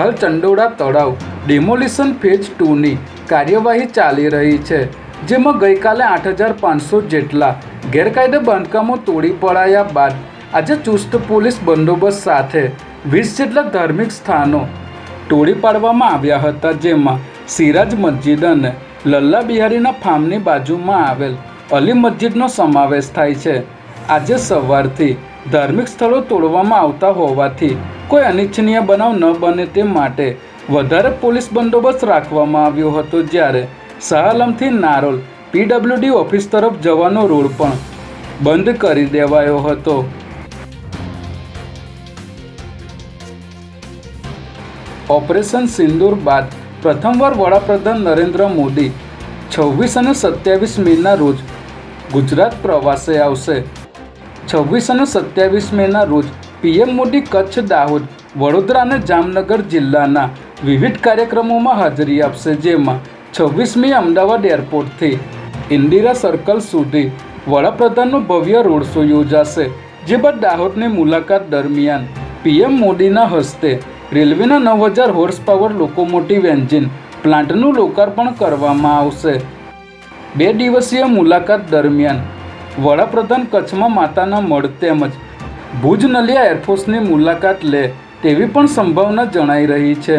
ચંડોળા તળાવ demolition phase ટુની કાર્યવાહી ચાલી રહી છે, જેમાં ગઈકાલે આઠ હજાર પાંચસો જેટલા ગેરકાયદે બાંધકામો તોડી પડાયા બાદ આજે ચુસ્ત પોલીસ બંદોબસ્ત સાથે વીસ જેટલા ધાર્મિક સ્થાનો તોડી પાડવામાં આવ્યા હતા, જેમાં સિરાજ મસ્જિદ અને લલ્લા બિહારીના ફાર્મની બાજુમાં આવેલ અલી મસ્જિદનો સમાવેશ થાય છે. આજે સવારથી ધાર્મિક સ્થળો તોડવામાં આવતા હોવાથી કોઈ અનિચ્છનીય બનાવ ન બને તે માટે વધારે પોલીસ બંદોબસ્ત રાખવામાં આવ્યો હતો જ્યારે સહાલમથી નારોલ પીડબ્લ્યુડી ઓફિસ તરફ જવાનો રોડ પણ બંધ કરી દેવાયો હતો. ઓપરેશન સિંદૂર બાદ પ્રથમવાર વડાપ્રધાન નરેન્દ્ર મોદી છવ્વીસ અને સત્યાવીસ મેના રોજ ગુજરાત પ્રવાસે આવશે. છવ્વીસ અને સત્યાવીસ મેના રોજ પીએમ મોદી કચ્છ, દાહોદ, વડોદરા અને જામનગર જિલ્લાના વિવિધ કાર્યક્રમોમાં હાજરી આપશે, જેમાં છવ્વીસમી અમદાવાદ એરપોર્ટથી ઇન્દિરા સર્કલ સુધી વડાપ્રધાનનો ભવ્ય રોડ શો યોજાશે, જે બાદ દાહોદની મુલાકાત દરમિયાન પીએમ મોદીના હસ્તે રેલવેના નવ હજાર હોર્સ પાવર લોકોમોટિવ એન્જિન પ્લાન્ટનું લોકાર્પણ કરવામાં આવશે. બે દિવસીય મુલાકાત દરમિયાન વડાપ્રધાન કચ્છમાં માતાના મઢ તેમજ ભુજ નલિયા એરફોર્સની મુલાકાત લે તેવી પણ સંભાવના જણાઈ રહી છે.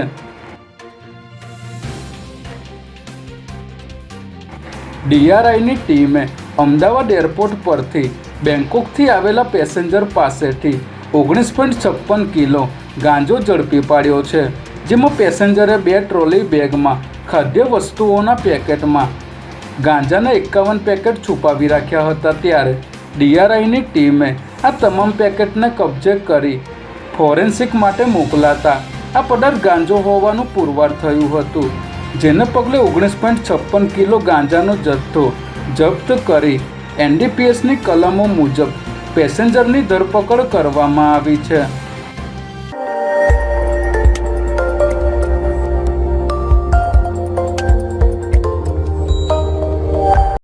ડીઆરઆઈની ટીમે અમદાવાદ એરપોર્ટ પરથી બેંકોકથી આવેલા પેસેન્જર પાસેથી ઓગણીસ પોઈન્ટ છપ્પન કિલો ગાંજો ઝડપી પાડ્યો છે, જેમાં પેસેન્જરે બે ટ્રોલી બેગમાં ખાદ્ય વસ્તુઓના પેકેટમાં ગાંજાના એકાવન પેકેટ છુપાવી રાખ્યા હતા ત્યારે ડીઆરઆઈની ટીમે આ તમામ પેકેટને કબજે કરી ફોરેન્સિક માટે મોકલાતા. આ પદાર્થ ગાંજો હોવાનું પુરવાર થયું હતું, જેને પગલે ઓગણીસ પોઈન્ટ છપ્પન કિલો ગાંજાનો જથ્થો જપ્ત કરી એનડીપીએસની કલમો મુજબ પેસેન્જરની ધરપકડ કરવામાં આવી છે.